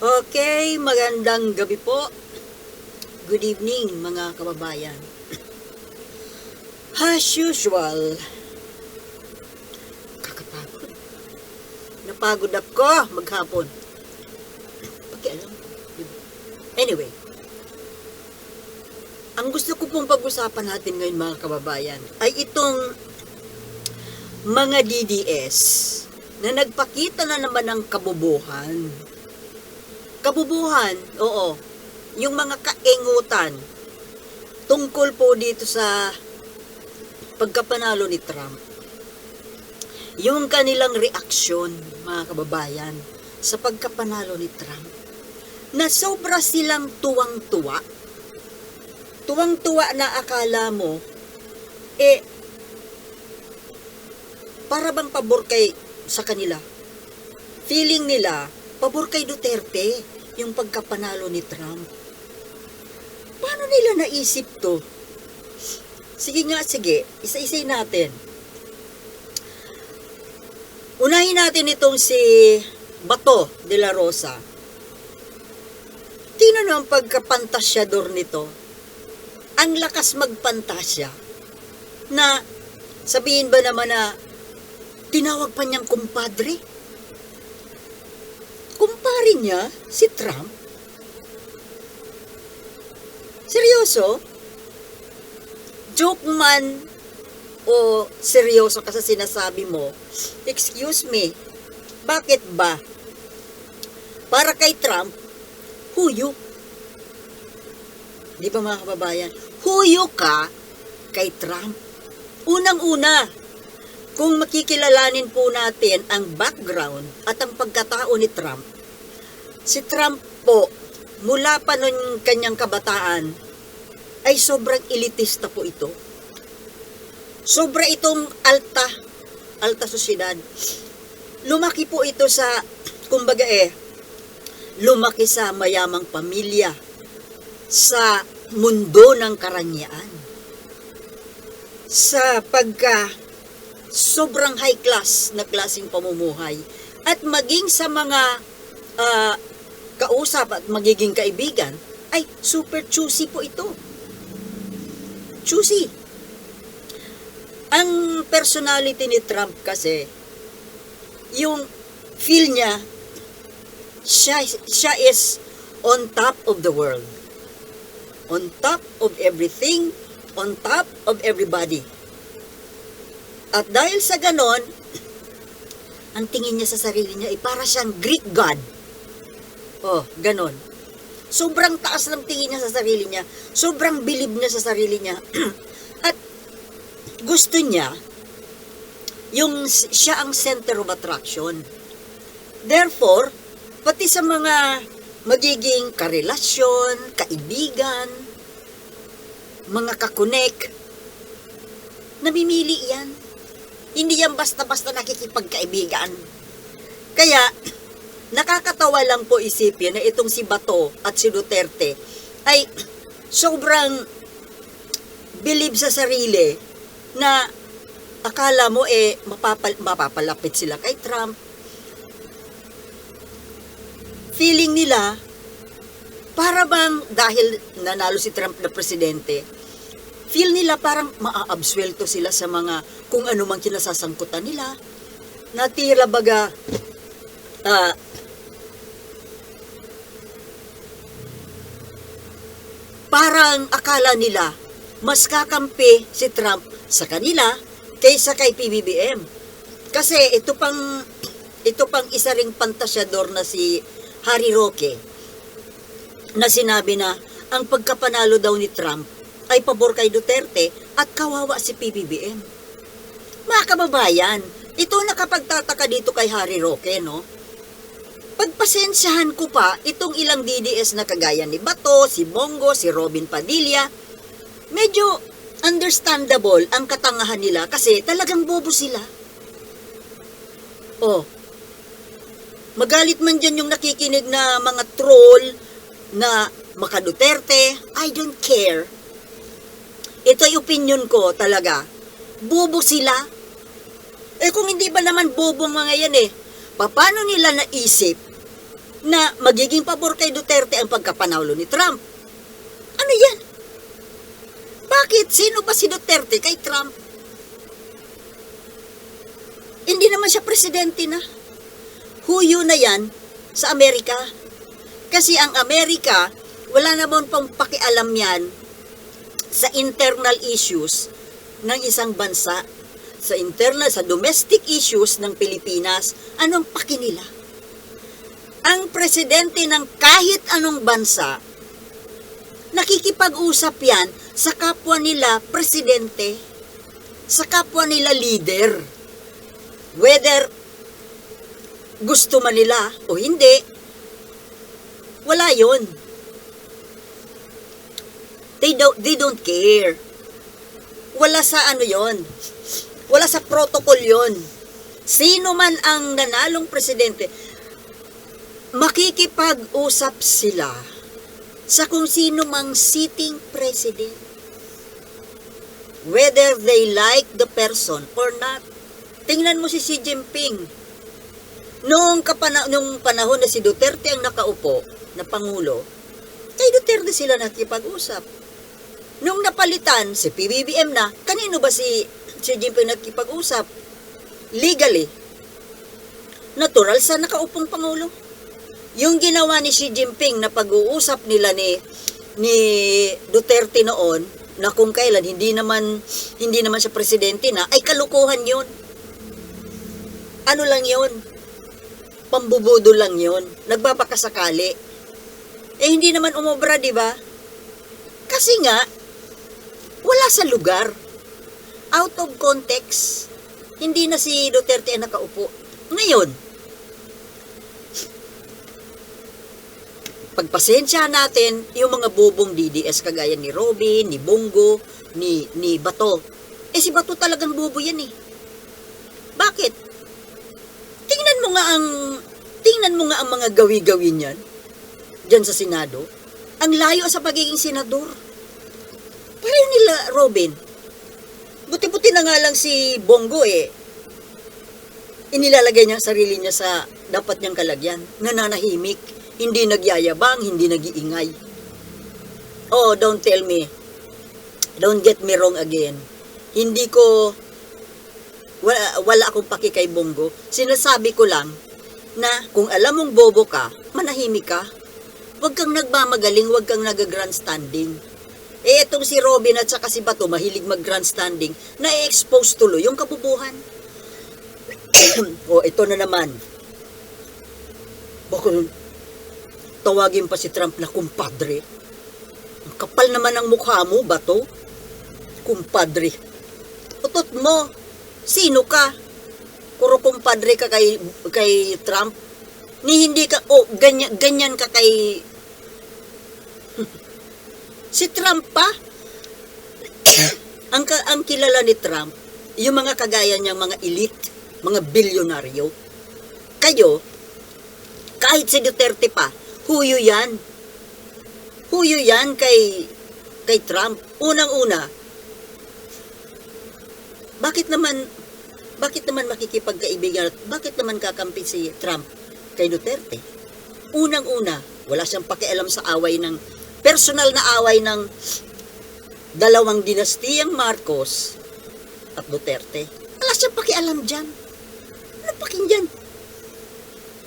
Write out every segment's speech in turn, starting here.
Okay, magandang gabi po. Good evening mga kababayan. As usual, kakapagod. Napagod ako maghapon. Pakialam. Anyway, ang gusto ko pong pag-usapan natin ngayon mga kababayan ay itong mga DDS na nagpakita na naman ng kabubuhan kabubuhan, oo, yung mga kaingutan tungkol po dito sa pagkapanalo ni Trump. Yung kanilang reaksyon, mga kababayan, sa pagkapanalo ni Trump, na sobra silang tuwang-tuwa. Tuwang-tuwa na akala mo, eh, para bang pabor kay sa kanila. Feeling nila, pabor kay Duterte yung pagkapanalo ni Trump. Paano nila naisip to? Sige nga, sige. Isa-isay natin. Unahin natin itong si Bato de la Rosa. Tino ang pagkapantasyador nito? Ang lakas magpantasya na sabihin ba naman na tinawag pa niyang kumpadre? Kumpare niya si Trump? Seryoso? Joke man o seryoso ka sa sinasabi mo? Excuse me, bakit ba? Para kay Trump, huyo. Di ba mga kababayan? Huyo ka kay Trump. Unang-una, kung makikilalanin po natin ang background at ang pagkatao ni Trump, si Trump po, mula pa noong kanyang kabataan, ay sobrang elitista po ito. Sobra itong alta, alta sosyedad. Lumaki po ito sa, kumbaga eh, lumaki sa mayamang pamilya, sa mundo ng karanyaan, sa pagka sobrang high class na klaseng pamumuhay at maging sa mga ah, kausap at magiging kaibigan ay super choosy po ito. Choosy. Ang personality ni Trump kasi yung feel niya siya, siya is on top of the world. On top of everything, on top of everybody. At dahil sa ganon, ang tingin niya sa sarili niya ay para siyang Greek god. Oh, ganon. Sobrang taas ng tingin niya sa sarili niya. Sobrang bilib niya sa sarili niya. At gusto niya yung siya ang center of attraction. Therefore, pati sa mga magiging karelasyon, kaibigan, mga kakonek, namimili yan. Hindi yan basta-basta nakikipagkaibigan. Kaya, nakakatawa lang po isipin na itong si Bato at si Duterte ay sobrang believe sa sarili na akala mo eh mapapal, mapapalapit sila kay Trump. Feeling nila para bang dahil nanalo si Trump na presidente, feel nila parang maaabswelto sila sa mga kung ano mang kinasasangkutan nila. Natira baga ah, parang akala nila mas kakampi si Trump sa kanila kaysa kay PBBM. Kasi ito pang ito pang isa ring pantasyador na si Harry Roque na sinabi na ang pagkapanalo daw ni Trump ay pabor kay Duterte at kawawa si PBBM. Mga kababayan, ito nakapagtataka dito kay Harry Roque, no? Pagpasensyahan ko pa itong ilang DDS na kagaya ni Bato, si Bongo, si Robin Padilla, medyo understandable ang katangahan nila kasi talagang bobo sila. Oh, magalit man dyan yung nakikinig na mga troll na maka Duterte, I don't care. Ito ay opinion ko talaga. Bobo sila. Eh kung hindi ba naman bobo mga yan eh, paano nila naisip na magiging pabor kay Duterte ang pagkapanalo ni Trump. Ano yan? Bakit? Sino ba si Duterte kay Trump? Hindi naman siya presidente na. Huyo na yan sa Amerika. Kasi ang Amerika, wala naman pang pakialam yan sa internal issues ng isang bansa. Sa internal, sa domestic issues ng Pilipinas, anong paki nila? Ang presidente ng kahit anong bansa, nakikipag-usap yan sa kapwa nila presidente, sa kapwa nila leader. Whether gusto man nila o hindi, wala yon. They don't, they don't care. Wala sa ano yon. Wala sa protocol yon. Sino man ang nanalong presidente, makikipag-usap sila sa kung sino mang sitting president. Whether they like the person or not. Tingnan mo si Xi Jinping. Noong, kapana, noong panahon na si Duterte ang nakaupo na Pangulo, kay Duterte sila nakipag-usap. Nung napalitan, si PBBM na, kanino ba si Xi Jinping nakipag-usap? Legally. Natural sa nakaupong Pangulo. Yung ginawa ni Xi Jinping na pag-uusap nila ni ni Duterte noon na kung kailan hindi naman hindi naman siya presidente na ay kalukuhan 'yon. Ano lang 'yon? Pambubudo lang 'yon. Nagbabakasakali. Eh hindi naman umobra, 'di ba? Kasi nga wala sa lugar. Out of context. Hindi na si Duterte ang nakaupo. Ngayon, pagpasensya natin yung mga bubong DDS kagaya ni Robin, ni Bongo, ni, ni Bato. Eh si Bato talagang bubo yan eh. Bakit? Tingnan mo nga ang tingnan mo nga ang mga gawi-gawi niyan diyan sa Senado. Ang layo sa pagiging senador. Pareho nila, Robin. Buti-buti na nga lang si Bongo eh. Inilalagay niya sarili niya sa dapat niyang kalagyan. Nananahimik hindi nagyayabang, hindi nagiingay. Oh, don't tell me. Don't get me wrong again. Hindi ko wala, wala akong paki kay Bongo. Sinasabi ko lang na kung alam mong bobo ka, manahimik ka. Huwag kang nagmamagaling, huwag kang nag-grandstanding. Eh, itong si Robin at saka si Bato, mahilig mag-grandstanding, na-expose tuloy yung kabubuhan. o, ito na naman. Bako, tawagin pa si Trump na kumpadre. Ang kapal naman ang mukha mo, bato. Kumpadre. Utot mo, sino ka? Puro kumpadre ka kay, kay Trump. Ni hindi ka, oh, ganyan, ganyan ka kay... si Trump pa? ang, ang kilala ni Trump, yung mga kagaya niyang mga elite, mga bilyonaryo. Kayo, kahit si Duterte pa, Huyo yan. Huyo yan kay, kay Trump. Unang-una, bakit naman, bakit naman makikipagkaibigan at bakit naman kakampi si Trump kay Duterte? Unang-una, wala siyang pakialam sa away ng, personal na away ng dalawang dinastiyang Marcos at Duterte. Wala siyang pakialam dyan. Ano paking dyan?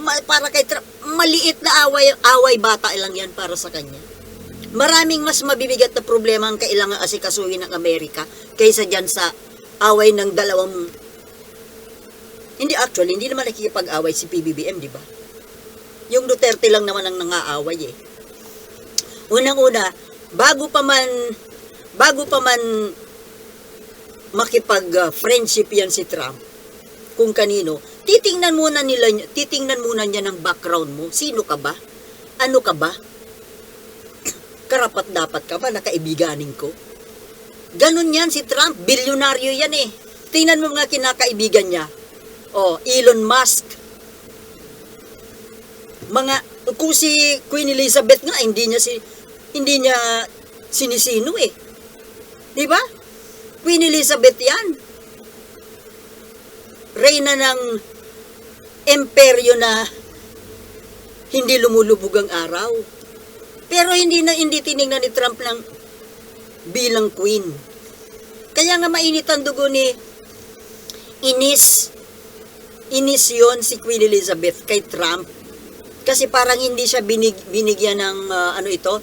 Ma- para kay Trump, maliit na away, away bata lang yan para sa kanya. Maraming mas mabibigat na problema ang kailangan asikasuhin ng Amerika kaysa dyan sa away ng dalawang hindi actually, hindi naman nakikipag-away si PBBM, di ba? Yung Duterte lang naman ang nangaaway eh. Unang-una, bago pa man bago pa man makipag-friendship yan si Trump, kung kanino, titingnan muna nila, titingnan muna niya ng background mo. Sino ka ba? Ano ka ba? Karapat dapat ka ba na kaibiganin ko? Ganon yan si Trump, bilyonaryo yan eh. Tingnan mo mga kinakaibigan niya. Oh, Elon Musk. Mga, kung si Queen Elizabeth nga, hindi niya si, hindi niya sinisino eh. Di ba? Queen Elizabeth yan. Reyna ng imperyo na hindi lumulubog ang araw. Pero hindi na hindi tiningnan ni Trump lang bilang queen. Kaya nga mainit ang dugo ni Inis. Inis yon si Queen Elizabeth kay Trump. Kasi parang hindi siya binig, binigyan ng ah, ano ito,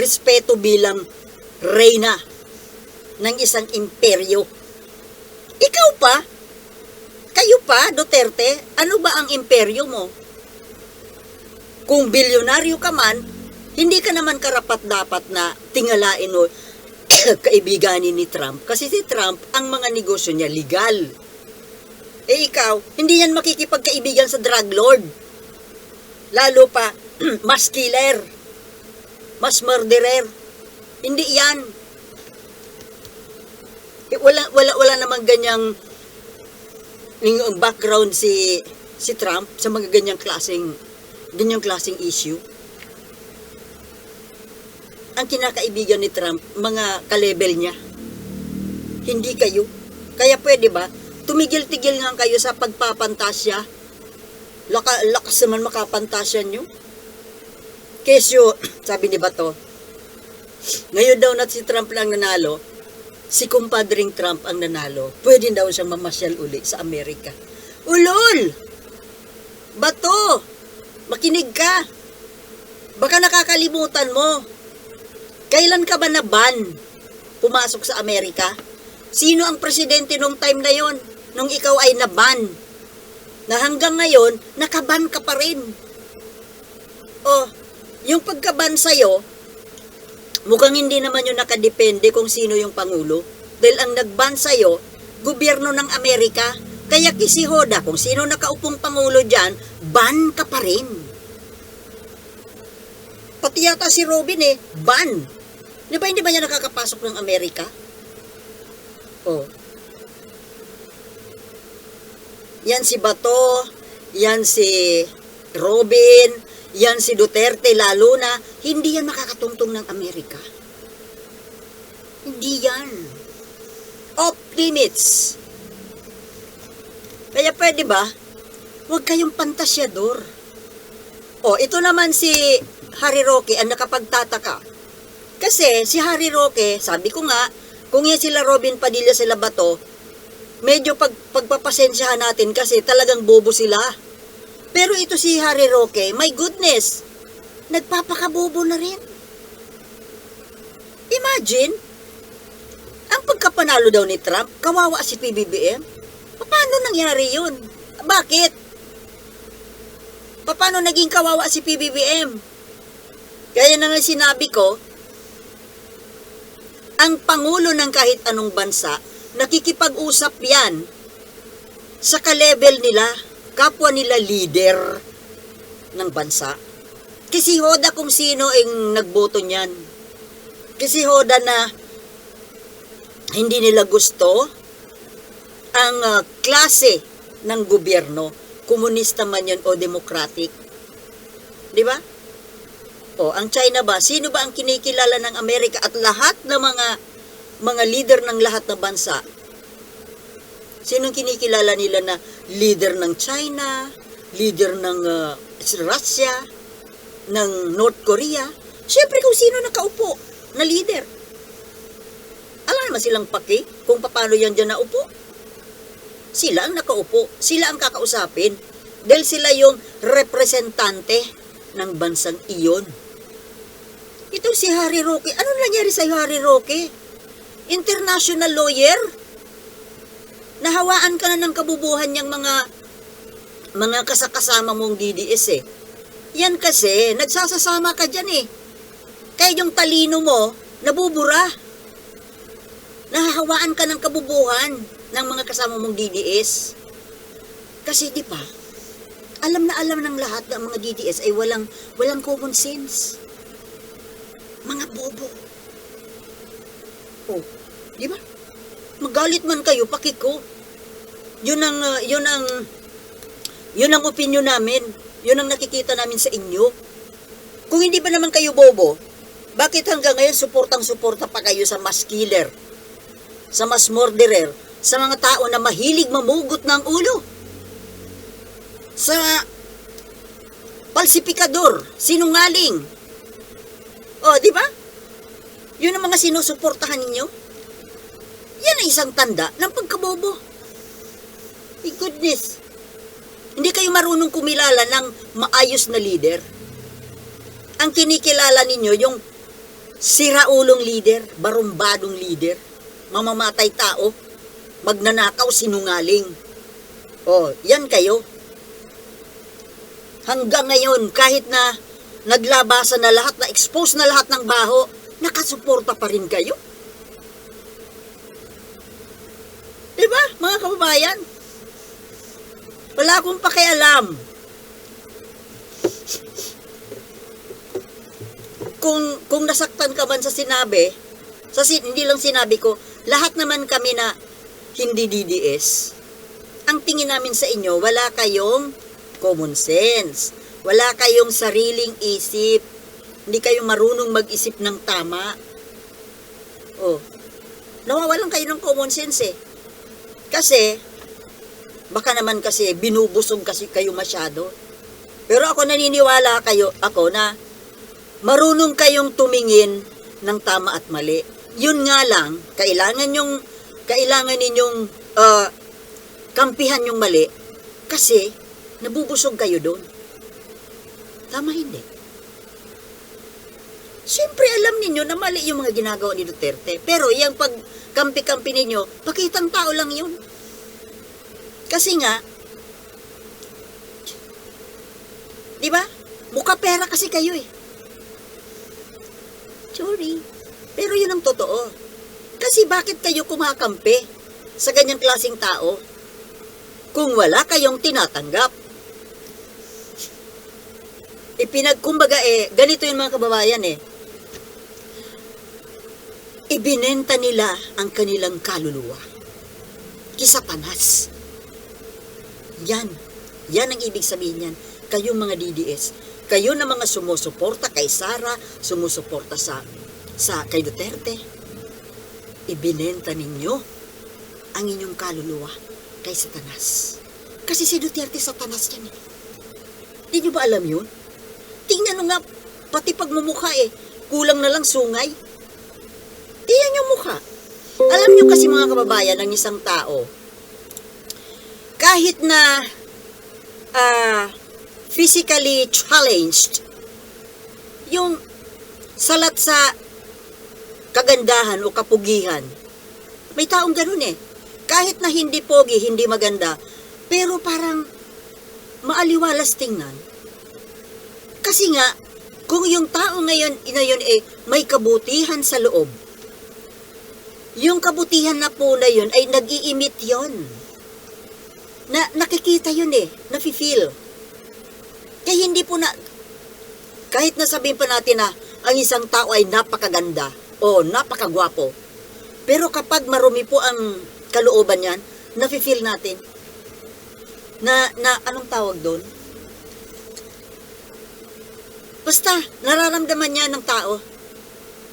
respeto bilang reyna ng isang imperyo. Ikaw pa? Kayo pa, Duterte? Ano ba ang imperyo mo? Kung bilyonaryo ka man, hindi ka naman karapat dapat na tingalain o kaibiganin ni Trump. Kasi si Trump, ang mga negosyo niya legal. Eh ikaw, hindi yan makikipagkaibigan sa drug lord. Lalo pa, mas killer, mas murderer. Hindi yan. Eh, wala, wala, wala namang ganyang yung background si si Trump sa mga ganyang klaseng ganyang klaseng issue. Ang kinakaibigan ni Trump, mga kalebel niya. Hindi kayo. Kaya pwede ba, tumigil-tigil nga kayo sa pagpapantasya. Laka, lakas naman makapantasya nyo. Kesyo, sabi ni Bato, ngayon daw na si Trump lang nanalo, si kumpadring Trump ang nanalo, pwede daw siyang mamasyal uli sa Amerika. Ulol! Bato! Makinig ka! Baka nakakalimutan mo. Kailan ka ba na ban pumasok sa Amerika? Sino ang presidente nung time na yon? Nung ikaw ay naban? Na hanggang ngayon, nakaban ka pa rin. Oh, yung pagkaban sa'yo, mukhang hindi naman yung nakadepende kung sino yung Pangulo. Dahil ang nagban sa'yo, gobyerno ng Amerika. Kaya kisihoda, kung sino nakaupong Pangulo dyan, ban ka pa rin. Pati yata si Robin eh, ban. Di ba hindi ba niya nakakapasok ng Amerika? Oh. Yan si Bato, yan si Robin, yan si Duterte, lalo na, hindi yan makakatungtong ng Amerika. Hindi yan. Off limits. Kaya pwede ba, huwag kayong pantasyador. O, ito naman si Harry Roque ang nakapagtataka. Kasi si Harry Roque, sabi ko nga, kung yan sila Robin Padilla sila Bato, medyo pag, pagpapasensyahan natin kasi talagang bobo sila. Pero ito si Harry Roque, my goodness, nagpapakabobo na rin. Imagine, ang pagkapanalo daw ni Trump, kawawa si PBBM. Paano nangyari yun? Bakit? Paano naging kawawa si PBBM? Kaya na nga sinabi ko, ang Pangulo ng kahit anong bansa, nakikipag-usap yan sa ka-level nila, kapwa nila leader ng bansa. Kasi hoda kung sino ang nagboto niyan. Kasi hoda na hindi nila gusto ang ah, klase ng gobyerno, komunista man yun o democratic. Di ba? O, ang China ba, sino ba ang kinikilala ng Amerika at lahat ng mga mga leader ng lahat ng bansa? Sino ang kinikilala nila na leader ng China, leader ng uh, Russia, ng North Korea? Siyempre kung sino nakaupo na leader. Alam naman silang paki kung paano yan dyan naupo. Sila ang nakaupo, sila ang kakausapin dahil sila yung representante ng bansang iyon. Itong si Harry Roque, ano nangyari sa Harry Roque? International lawyer? Nahawaan ka na ng kabubuhan niyang mga mga kasakasama mong DDS eh. Yan kasi, nagsasasama ka dyan eh. Kaya yung talino mo, nabubura. Nahahawaan ka ng kabubuhan ng mga kasama mong DDS. Kasi di ba, alam na alam ng lahat ng mga DDS ay walang walang common sense. Mga bobo. Oh, di ba? Magalit man kayo, pakiko. Yun ang, uh, yun ang, yun ang opinion namin. Yun ang nakikita namin sa inyo. Kung hindi ba naman kayo bobo, bakit hanggang ngayon suportang-suporta pa kayo sa mass killer, sa mass murderer, sa mga tao na mahilig mamugot ng ulo? Sa Falsipikador, sinungaling. Oh, di ba? Yun ang mga sinusuportahan ninyo. Yan ang isang tanda ng pagkabobo. My goodness. Hindi kayo marunong kumilala ng maayos na leader. Ang kinikilala ninyo yung siraulong leader, barumbadong leader, mamamatay tao, magnanakaw, sinungaling. Oh, yan kayo. Hanggang ngayon, kahit na naglabasan na lahat, na expose na lahat ng baho, nakasuporta pa rin kayo. Mga kababayan? Wala akong pakialam. Kung, kung nasaktan ka man sa sinabi, sa hindi lang sinabi ko, lahat naman kami na hindi DDS, ang tingin namin sa inyo, wala kayong common sense. Wala kayong sariling isip. Hindi kayo marunong mag-isip ng tama. Oh. Nawawalan kayo ng common sense eh. Kasi, baka naman kasi binubusog kasi kayo masyado. Pero ako naniniwala kayo, ako na marunong kayong tumingin ng tama at mali. Yun nga lang, kailangan yung kailangan ninyong uh, kampihan yung mali kasi nabubusog kayo doon. Tama hindi. Siyempre alam ninyo na mali yung mga ginagawa ni Duterte. Pero yung pag kampi-kampi ninyo, pakitang tao lang yun. Kasi nga, di ba? Mukha pera kasi kayo eh. Sorry. Pero yun ang totoo. Kasi bakit kayo kumakampi sa ganyang klaseng tao kung wala kayong tinatanggap? Ipinagkumbaga eh, ganito yung mga kababayan eh. Ibinenta nila ang kanilang kaluluwa. Kisatanas. Yan. Yan ang ibig sabihin yan. Kayong mga DDS. Kayo na mga sumusuporta kay Sara, sumusuporta sa sa kay Duterte. Ibinenta ninyo ang inyong kaluluwa kay Satanas. Kasi si Duterte Satanas yan eh. Di nyo ba alam yun? Tingnan nyo nga, pati pagmumukha eh, kulang na lang sungay. Tingnan yung mukha. Alam nyo kasi mga kababayan ng isang tao, kahit na ah, physically challenged, yung salat sa kagandahan o kapugihan, may taong ganun eh. Kahit na hindi pogi, hindi maganda, pero parang maaliwalas tingnan. Kasi nga, kung yung tao ngayon, ngayon eh, may kabutihan sa loob, yung kabutihan na po na yun ay nag-iimit yon na nakikita yun eh, nafe-feel. Kaya hindi po na, kahit na sabihin pa natin na ang isang tao ay napakaganda o napakagwapo, pero kapag marumi po ang kalooban yan, nafe-feel natin na, na anong tawag doon? Basta, nararamdaman niya ng tao.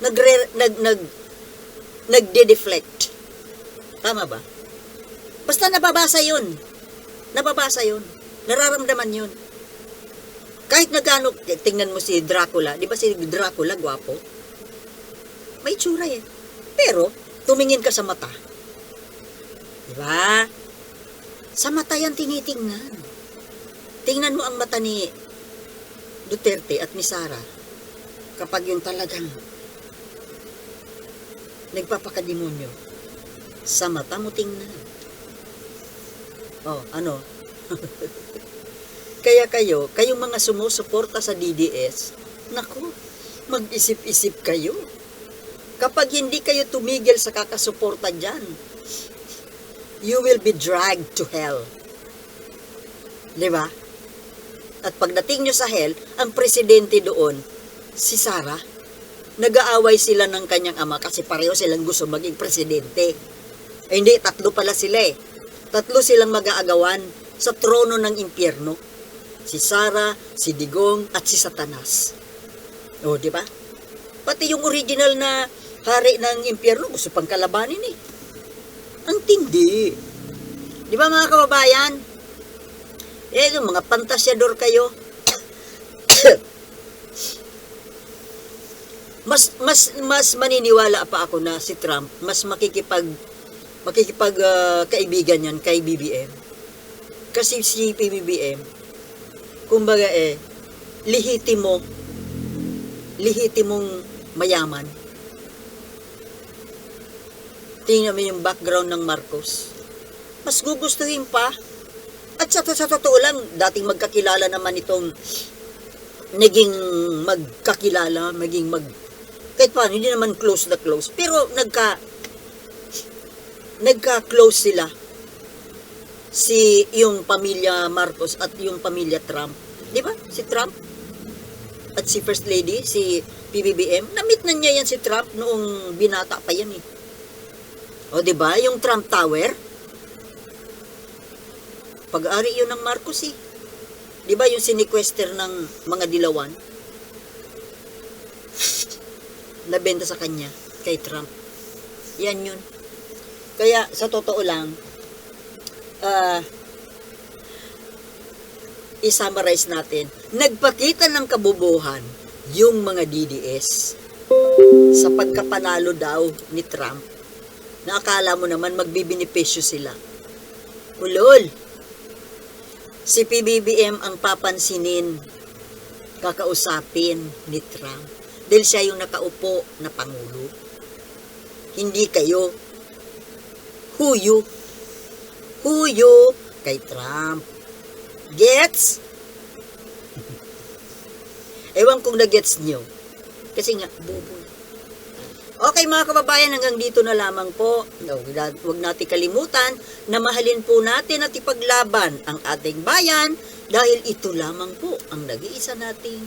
Nagre, nag, nag, nagde-deflect. Tama ba? Basta nababasa yun. Nababasa yun. Nararamdaman yun. Kahit na gaano, tingnan mo si Dracula, di ba si Dracula, gwapo? May tsura eh. Pero, tumingin ka sa mata. Di ba? Sa mata yan tinitingnan. Tingnan mo ang mata ni Duterte at ni Sara kapag yung talagang nagpapakademonyo sa mata mo tingnan. Oh, ano? Kaya kayo, kayong mga sumusuporta sa DDS, naku, mag-isip-isip kayo. Kapag hindi kayo tumigil sa kakasuporta dyan, you will be dragged to hell. Di ba? At pagdating nyo sa hell, ang presidente doon, si Sara, nag-aaway sila ng kanyang ama kasi pareho silang gusto maging presidente. Eh, hindi, tatlo pala sila eh. Tatlo silang mag-aagawan sa trono ng impyerno. Si Sara, si Digong, at si Satanas. O, di ba? Pati yung original na hari ng impyerno, gusto pang kalabanin eh. Ang tindi. Di ba mga kababayan? Eh, yung mga pantasyador kayo, mas mas mas maniniwala pa ako na si Trump mas makikipag makikipag ah, kaibigan yan kay BBM. Kasi si PBBM kumbaga eh lihitimo lihitimong mayaman. Tingnan mo yung background ng Marcos. Mas gugustuhin pa. At sa, sa totoo lang, dating magkakilala naman itong naging magkakilala, maging mag... Kahit paano, hindi naman close na close. Pero nagka... Nagka-close sila. Si yung pamilya Marcos at yung pamilya Trump. Di ba? Si Trump at si First Lady, si PBBM, na-meet na niya yan si Trump noong binata pa yan eh. O di ba yung Trump Tower? Pag-ari yun ng Marcos eh. Di ba yung sinequester ng mga dilawan? Nabenta sa kanya, kay Trump. Yan yun. Kaya sa totoo lang, ah, i-summarize natin, nagpakita ng kabubuhan yung mga DDS sa pagkapanalo daw ni Trump na akala mo naman magbibinipisyo sila. Ulol! Si PBBM ang papansinin, kakausapin ni Trump. Dahil siya yung nakaupo na Pangulo. Hindi kayo. Who you? Kay Trump. Gets? Ewan kung na-gets nyo. Kasi nga, bobo. Okay mga kababayan, hanggang dito na lamang po. Huwag natin kalimutan na mahalin po natin at ipaglaban ang ating bayan dahil ito lamang po ang nag-iisa nating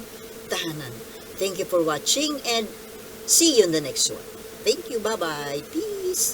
tahanan. Thank you for watching and see you in the next one. Thank you. Bye-bye. Peace.